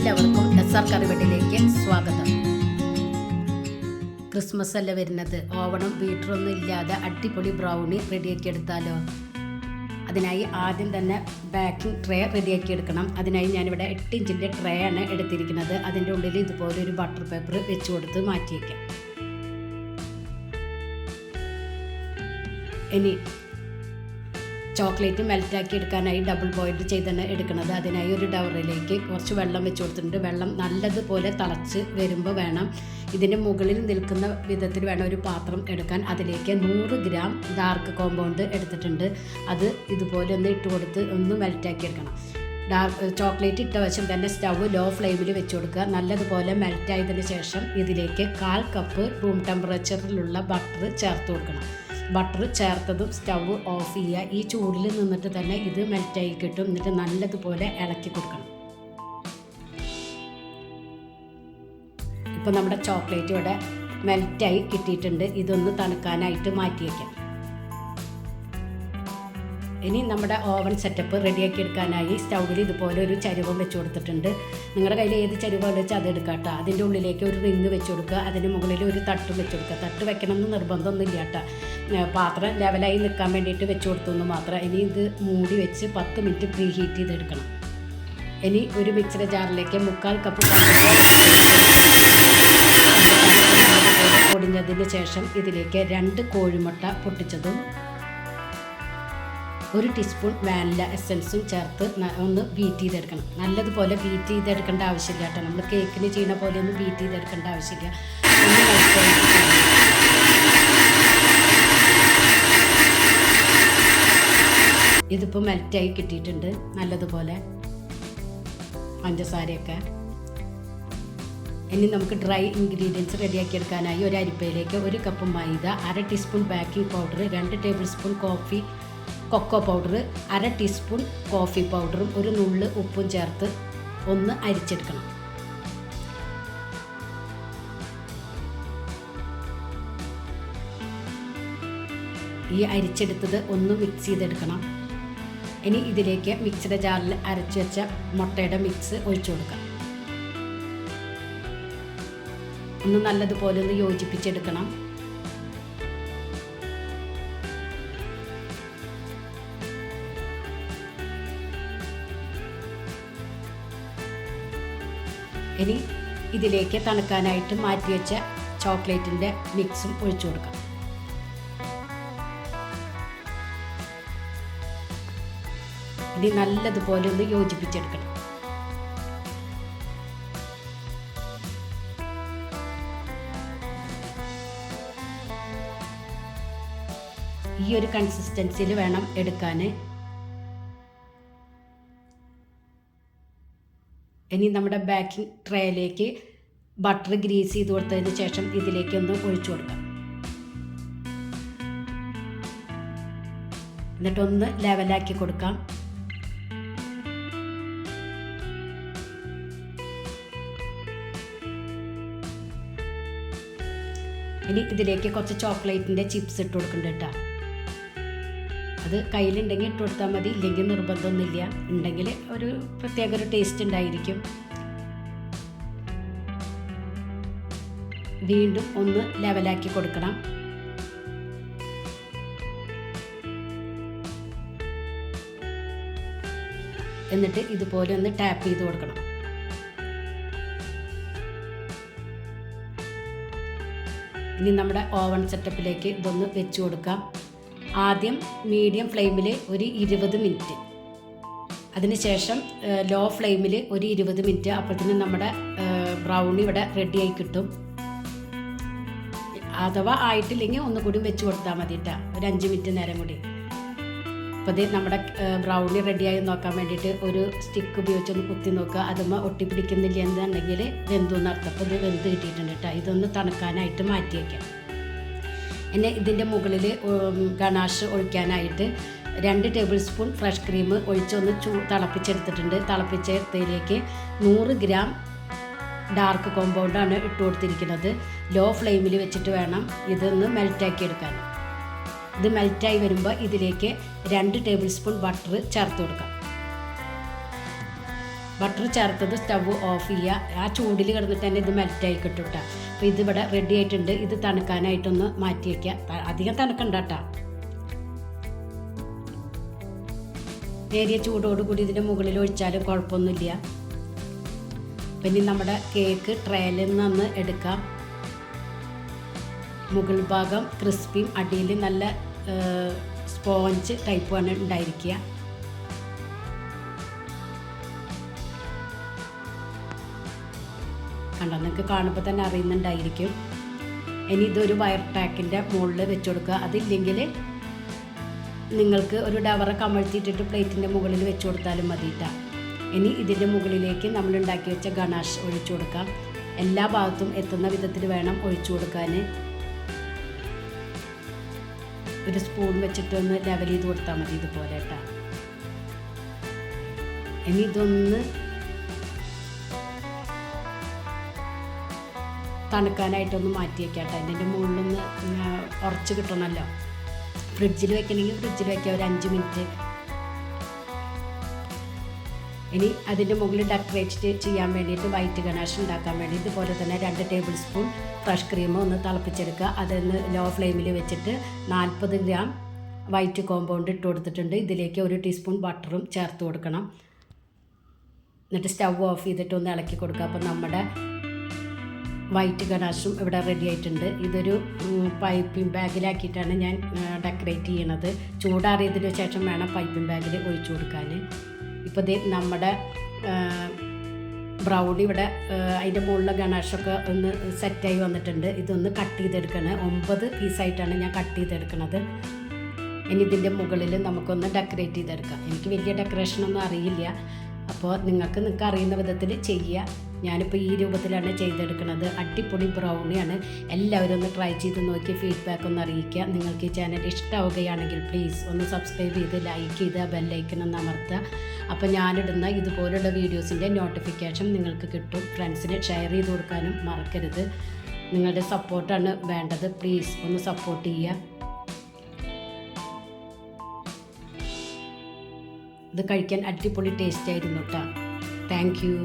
എല്ലാവർക്കും S R കറിവെട്ടിലേക്ക് സ്വാഗതം. Christmas അല്ല വരുന്നത്? ഓവണം ബീറ്ററൊന്നും ഇല്ലാതെ അടിപൊളി ബ്രൗണി റെഡിയാക്കി എടുത്താലോ? അതിനായി ആദ്യം തന്നെ ബാക്കിംഗ് ട്രേ റെഡിയാക്കി എടുക്കണം. അതിനായി ഞാനിവിടെ എട്ട് ഇഞ്ചിന്റെ ട്രേ ആണ് എടുത്തിരിക്കുന്നത്. അതിന്റെ ഉള്ളിൽ ഇതുപോലെ ഒരു ബട്ടർ പേപ്പർ വെച്ച് കൊടുത്ത് മാറ്റിയേക്കാം. ഇനി ചോക്ലേറ്റ് മെൽറ്റാക്കി എടുക്കാനായി ഡബിൾ ബോയിൽഡ് ചെയ്താണ് എടുക്കുന്നത് അതിനായി ഒരു ഡവറിലേക്ക് കുറച്ച് വെള്ളം വെച്ച് കൊടുത്തിട്ടുണ്ട്. വെള്ളം നല്ലതുപോലെ തിളച്ച് വരുമ്പോൾ വേണം ഇതിന് മുകളിൽ നിൽക്കുന്ന വിധത്തിൽ വേണം ഒരു പാത്രം എടുക്കാൻ. അതിലേക്ക് നൂറ് ഗ്രാം ഡാർക്ക് കോമ്പൗണ്ട് എടുത്തിട്ടുണ്ട്. അത് ഇതുപോലെ ഒന്ന് ഇട്ട് കൊടുത്ത് ഒന്ന് മെൽറ്റാക്കി എടുക്കണം. ഡാർക്ക് ചോക്ലേറ്റ് ഇട്ട വശം തന്നെ സ്റ്റവ് ലോ ഫ്ലെയിമിൽ വെച്ച് കൊടുക്കുക. നല്ലതുപോലെ മെൽറ്റായതിന് ശേഷം ഇതിലേക്ക് കാൽ കപ്പ് റൂം ടെമ്പറേച്ചറിലുള്ള ബട്ടർ ചേർത്ത് കൊടുക്കണം. ബട്ടർ ചേർത്തതും സ്റ്റവ് ഓഫ് ചെയ്യുക. ഈ ചൂടിൽ നിന്നിട്ട് തന്നെ ഇത് മെൽറ്റായി കിട്ടും. എന്നിട്ട് നല്ലതുപോലെ ഇളക്കി കൊടുക്കണം. ഇപ്പോൾ നമ്മുടെ ചോക്ലേറ്റ് ഇവിടെ മെൽറ്റായി കിട്ടിയിട്ടുണ്ട്. ഇതൊന്ന് തണുക്കാനായിട്ട് മാറ്റി വയ്ക്കാം ഇനി നമ്മുടെ ഓവൻ സെറ്റപ്പ് റെഡിയാക്കി എടുക്കാനായി സ്റ്റൗവിൽ ഇതുപോലെ ഒരു ചരുവം വെച്ച് കൊടുത്തിട്ടുണ്ട്. നിങ്ങളുടെ കയ്യിൽ ഏത് ചരുവാണ് വെച്ചാൽ അത് കേട്ടോ അതിന്റെ ഉള്ളിലേക്ക് ഒരു റിങ് വെച്ച് കൊടുക്കുക. അതിന് മുകളിൽ ഒരു തട്ടും വെച്ച് കൊടുക്കുക. തട്ട് വെക്കണം എന്ന് നിർബന്ധമൊന്നുമില്ല കേട്ടോ പാത്രം ലെവലായി നിൽക്കാൻ വേണ്ടിയിട്ട് വെച്ച് കൊടുത്തു എന്ന് മാത്രം. ഇനി ഇത് മൂടി വെച്ച് പത്ത് മിനിറ്റ് പ്രീ ഹീറ്റ് ചെയ്തെടുക്കണം ഇനി ഒരു മിക്സിയുടെ ജാറിലേക്ക് മുക്കാൽ കപ്പ് പൊടിഞ്ഞതിന് ശേഷം ഇതിലേക്ക് രണ്ട് കോഴിമുട്ട പൊട്ടിച്ചതും ഒരു ടീസ്പൂൺ വാനില എസൻസും ചേർത്ത് ഒന്ന് ബീറ്റ് ചെയ്തെടുക്കണം. നല്ലതുപോലെ ബീറ്റ് ചെയ്തെടുക്കേണ്ട ആവശ്യമില്ല കേട്ടോ. നമ്മൾ കേക്കിന് ചെയ്യുന്ന പോലെ ഒന്ന് ബീറ്റ് ചെയ്തെടുക്കേണ്ട ആവശ്യമില്ല. ഇതിപ്പോൾ മെൽറ്റായി കിട്ടിയിട്ടുണ്ട്. നല്ലതുപോലെ പഞ്ചസാരയൊക്കെ. ഇനി നമുക്ക് ഡ്രൈ ഇൻഗ്രീഡിയൻസ് റെഡിയാക്കി എടുക്കാനായി ഒരു അരിപ്പയിലേക്ക് ഒരു കപ്പ് മൈദ അര ടീസ്പൂൺ ബേക്കിംഗ് പൗഡർ രണ്ട് table spoon coffee cocoa powder അര ടീസ്പൂൺ കോഫി പൗഡറും ഒരു നുള്ള് ഉപ്പും ചേർത്ത് ഒന്ന് അരിച്ചെടുക്കണം. ഈ അരിച്ചെടുത്തത് ഒന്ന് മിക്സ് ചെയ്തെടുക്കണം. ഇനി ഇതിലേക്ക് മിക്സിയുടെ ജാറിൽ അരച്ചു വെച്ച മുട്ടയുടെ മിക്സ് ഒഴിച്ചു കൊടുക്കാം. ഒന്ന് നല്ലതുപോലെ ഒന്ന് യോജിപ്പിച്ചെടുക്കണം. ഇനി ഇതിലേക്ക് തണുക്കാനായിട്ട് മാറ്റി വെച്ച ചോക്ലേറ്റിന്റെ മിക്സും ഒഴിച്ചു കൊടുക്കാം. ഇനി നല്ലതുപോലെ ഒന്ന് യോജിപ്പിച്ചെടുക്കണം. ഈ ഒരു കൺസിസ്റ്റൻസിയിൽ വേണം എടുക്കാൻ ഇനി നമ്മുടെ ബേക്കിംഗ് ട്രേയിലേക്ക് ബട്ടർ ഗ്രീസ് ചെയ്ത് കൊടുത്തതിന് ശേഷം ഇതിലേക്ക് ഒന്ന് ഒഴിച്ചു കൊടുക്കാം. എന്നിട്ടൊന്ന് ലെവലാക്കി കൊടുക്കാം. ഇനി ഇതിലേക്ക് കുറച്ച് ചോക്ലേറ്റിന്റെ ചിപ്സ് ഇട്ട് കൊടുക്കുന്നുണ്ട് കേട്ടോ അത് കയ്യിലുണ്ടെങ്കിൽ ഇട്ട് കൊടുത്താൽ മതി ഇല്ലെങ്കിൽ നിർബന്ധമൊന്നുമില്ല. ഉണ്ടെങ്കിൽ ഒരു പ്രത്യേക ഒരു ടേസ്റ്റ് ഉണ്ടായിരിക്കും. വീണ്ടും ഒന്ന് ലെവലാക്കി കൊടുക്കണം. എന്നിട്ട് ഇതുപോലെ ഒന്ന് ടാപ്പ് ചെയ്ത് കൊടുക്കണം. ഇനി നമ്മുടെ ഓവൻ സെറ്റപ്പിലേക്ക് ഇതൊന്ന് വെച്ച് കൊടുക്കാം. ആദ്യം മീഡിയം ഫ്ലെയിമിൽ ഒരു ഇരുപത് മിനിറ്റ് അതിനുശേഷം ലോ ഫ്ലെയിമിൽ ഒരു ഇരുപത് മിനിറ്റ് അപ്പോഴത്തേനും നമ്മുടെ ബ്രൗണി ഇവിടെ റെഡിയായി കിട്ടും. അഥവാ ആയിട്ടില്ലെങ്കിൽ ഒന്നുകൂടി വെച്ച് കൊടുത്താൽ മതി കേട്ടോ ഒരു അഞ്ച് മിനിറ്റ് നേരം കൂടി. അപ്പോൾ ഇത് നമ്മുടെ ബ്രൗണി റെഡിയായി നോക്കാൻ വേണ്ടിയിട്ട് ഒരു സ്റ്റിക്ക് ഉപയോഗിച്ച് ഒന്ന് കുത്തി നോക്കുക. അതുമ്മ ഒട്ടിപ്പിടിക്കുന്നില്ല എന്നുണ്ടെങ്കിൽ വെന്തു എന്നർത്ഥം ഇത് വെന്ത് കിട്ടിയിട്ടുണ്ട് കേട്ടോ ഇതൊന്ന് തണുക്കാനായിട്ട് മാറ്റി വയ്ക്കാം പിന്നെ ഇതിന്റെ മുകളിൽ ഗണാഷ് ഒഴിക്കാനായിട്ട് രണ്ട് ടേബിൾ സ്പൂൺ ഫ്രഷ് ക്രീം ഒഴിച്ചൊന്ന് ചൂ തിളപ്പിച്ചെടുത്തിട്ടുണ്ട്. തിളപ്പിച്ചെടുത്തതിലേക്ക് നൂറ് ഗ്രാം ഡാർക്ക് കോമ്പൗണ്ടാണ് ഇട്ട് കൊടുത്തിരിക്കുന്നത്. ലോ ഫ്ലെയിമിൽ വെച്ചിട്ട് വേണം ഇതൊന്ന് മെൽറ്റാക്കി എടുക്കാൻ. ഇത് മെൽറ്റായി വരുമ്പോൾ ഇതിലേക്ക് രണ്ട് ടേബിൾ സ്പൂൺ ബട്ടർ ചേർത്ത് കൊടുക്കാം. ബട്ടർ ചേർത്തത് സ്റ്റവ് ഓഫ് ചെയ്യുക ആ ചൂടിൽ കിടന്നിട്ട് തന്നെ ഇത് മെൽറ്റായി കിട്ടും കേട്ടോ അപ്പോൾ ഇതിവിടെ റെഡി ആയിട്ടുണ്ട്. ഇത് തണുക്കാനായിട്ടൊന്ന് മാറ്റി വയ്ക്കുക അധികം തണുക്കണ്ട കേട്ടോ നേരിയ ചൂടോടുകൂടി ഇതിന്റെ മുകളിൽ ഒഴിച്ചാലും കുഴപ്പമൊന്നുമില്ല. പിന്നെ നമ്മുടെ കേക്ക് ട്രയലിൽ നിന്ന് എടുക്കാം. മുകൾ ഭാഗം ക്രിസ്പിയും അടിയിൽ നല്ല സ്പോഞ്ച് ടൈപ്പ് ആണ് ഉണ്ടായിരിക്കുക കണ്ടോ? നിങ്ങൾക്ക് കാണുമ്പോൾ തന്നെ അറിയുന്നുണ്ടായിരിക്കും. ഇനി ഇതൊരു വയർ ടാക്കിന്റെ മുകളിൽ വെച്ച് കൊടുക്കുക. അതില്ലെങ്കിൽ നിങ്ങൾക്ക് ഒരു ഡവറ കമഴ്ത്തിയിട്ടിട്ട് പ്ലേറ്റിന്റെ മുകളിൽ വെച്ച് കൊടുത്താലും മതിയിട്ട ഇനി ഇതിന്റെ മുകളിലേക്ക് നമ്മൾ ഉണ്ടാക്കി വെച്ച ഗണാഷ് ഒഴിച്ചു കൊടുക്കാം. എല്ലാ ഭാഗത്തും എത്തുന്ന വിധത്തിൽ വേണം ഒഴിച്ചു കൊടുക്കാൻ ഒരു സ്പൂൺ വെച്ചിട്ട് ഒന്ന് ലെവൽ ചെയ്ത് കൊടുത്താൽ മതി ഇതുപോലെ കേട്ടോ ഇനി ഇതൊന്ന് തണുക്കാനായിട്ടൊന്ന് മാറ്റി വെക്കാം കേട്ടോ മുകളിൽ മുകളിലൊന്ന് ഉറച്ച് കിട്ടണമല്ലോ. ഫ്രിഡ്ജിൽ വെക്കണമെങ്കിൽ ഫ്രിഡ്ജിൽ വെക്കാം ഒരു അഞ്ച് മിനിറ്റ്. ഇനി അതിന്റെ മുകളിൽ ഡെക്കറേറ്റ് ചെയ്യാൻ വേണ്ടിയിട്ട് വൈറ്റ് ഗണാഷ് ഉണ്ടാക്കാൻ വേണ്ടി ഇതുപോലെ തന്നെ രണ്ട് ടേബിൾ സ്പൂൺ ഫ്രഷ് ക്രീം ഒന്ന് തിളപ്പിച്ചെടുക്കുക. അതൊന്ന് ലോ ഫ്ലെയിമിൽ വെച്ചിട്ട് നാൽപ്പത് ഗ്രാം വൈറ്റ് കോമ്പൗണ്ട് ഇട്ട് കൊടുത്തിട്ടുണ്ട്. ഇതിലേക്ക് ഒരു ടീസ്പൂൺ ബട്ടറും ചേർത്ത് കൊടുക്കണം. എന്നിട്ട് സ്റ്റവ് ഓഫ് ചെയ്തിട്ട് ഒന്ന് ഇളക്കി കൊടുക്കുക. അപ്പോൾ നമ്മുടെ വൈറ്റ് ഗണാഷും ഇവിടെ റെഡി ആയിട്ടുണ്ട്. ഇതൊരു പൈപ്പിംഗ് ബാഗിലാക്കിയിട്ടാണ് ഞാൻ ഡെക്കറേറ്റ് ചെയ്യണത്. ചൂടാറിയതിന് ശേഷം വേണം പൈപ്പിംഗ് ബാഗിൽ ഒഴിച്ചു കൊടുക്കാൻ ഇപ്പോൾ ഇത് നമ്മുടെ ബ്രൗണി ഇവിടെ അതിന്റെ മുകളിലെ ഗണാഷൊക്കെ ഒന്ന് സെറ്റായി വന്നിട്ടുണ്ട്. ഇതൊന്ന് കട്ട് ചെയ്തെടുക്കണം. ഒമ്പത് പീസായിട്ടാണ് ഞാൻ കട്ട് ചെയ്തെടുക്കണത്. ഇനി ഇതിന്റെ മുകളിൽ നമുക്കൊന്ന് ഡെക്കറേറ്റ് ചെയ്തെടുക്കാം. എനിക്ക് വലിയ ഡെക്കറേഷനൊന്നും അറിയില്ല. അപ്പോൾ നിങ്ങൾക്ക് നിങ്ങൾക്ക് അറിയുന്ന വിധത്തിൽ ചെയ്യുക ഞാനിപ്പോൾ ഈ രൂപത്തിലാണ് ചെയ്തെടുക്കുന്നത്. അടിപൊളി ബ്രൗണിയാണ് എല്ലാവരും ഒന്ന് ട്രൈ ചെയ്ത് നോക്കി ഫീഡ്ബാക്ക് ഒന്ന് അറിയിക്കുക. നിങ്ങൾക്ക് ഈ ചാനൽ ഇഷ്ടമാവുകയാണെങ്കിൽ പ്ലീസ് ഒന്ന് സബ്സ്ക്രൈബ് ചെയ്ത് ലൈക്ക് ചെയ്ത് ബെല്ലൈക്കൺ ഒന്ന് അമർത്തുക. അപ്പോൾ ഞാനിടുന്ന ഇതുപോലുള്ള വീഡിയോസിന്റെ നോട്ടിഫിക്കേഷൻ നിങ്ങൾക്ക് കിട്ടും. ഫ്രണ്ട്സിന് ഷെയർ ചെയ്ത് കൊടുക്കാനും മറക്കരുത്. നിങ്ങളുടെ സപ്പോർട്ടാണ് വേണ്ടത്. പ്ലീസ് ഒന്ന് സപ്പോർട്ട് ചെയ്യുക. ഇത് കഴിക്കാൻ അടിപൊളി ടേസ്റ്റ് ആയിരുന്നു കേട്ടോ താങ്ക് യു